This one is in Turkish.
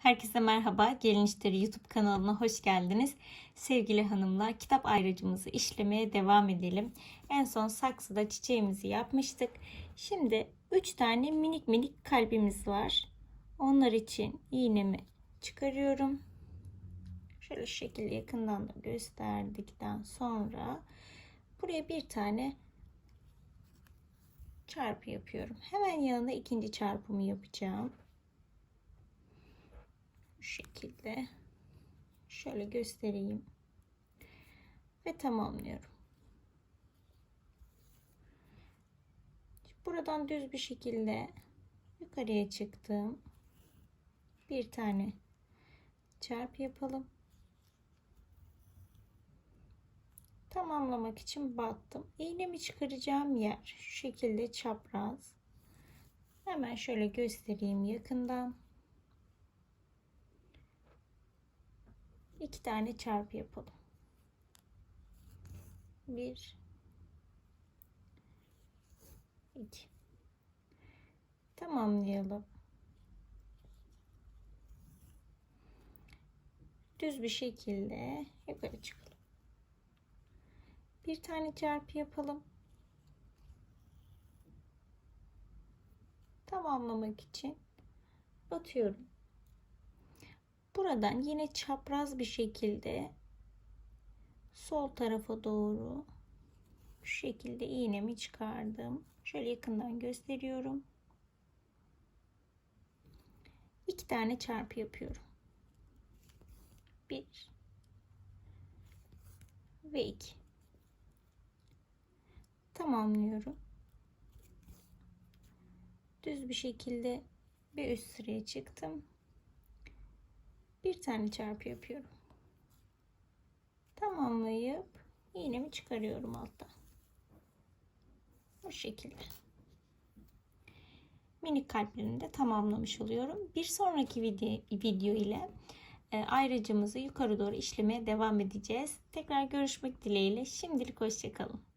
Herkese merhaba. Gelin İşleri YouTube kanalına hoş geldiniz. Sevgili hanımlar, kitap ayracımızı işlemeye devam edelim. En son saksıda çiçeğimizi yapmıştık. Şimdi 3 tane minik minik kalbimiz var. Onlar için iğnemi çıkarıyorum. Şöyle şekilde yakından da gösterdikten sonra buraya bir tane çarpı yapıyorum. Hemen yanında ikinci çarpımı yapacağım bu şekilde şöyle göstereyim ve tamamlıyorum. Buradan düz bir şekilde yukarıya çıktım. Bir tane çarp yapalım. Tamamlamak için battım. İğnemi çıkaracağım yer şu şekilde çapraz. Hemen şöyle göstereyim yakından. İki tane çarpı yapalım. Bir, iki. Tamamlayalım. Düz bir şekilde yukarı çıkalım. Bir tane çarpı yapalım. Tamamlamak için batıyorum. Buradan yine çapraz bir şekilde sol tarafa doğru şu şekilde iğnemi çıkardım. Şöyle yakından gösteriyorum. İki tane çarpı yapıyorum. Bir ve iki. Tamamlıyorum. Düz bir şekilde bir üst sıraya çıktım bir tane çarpı yapıyorum. Tamamlayıp iğnemi çıkarıyorum altta. Bu şekilde. Minik kalplerini de tamamlamış oluyorum. Bir sonraki video, video ile e, ayrıcımızı yukarı doğru işlemeye devam edeceğiz. Tekrar görüşmek dileğiyle. Şimdilik hoşçakalın.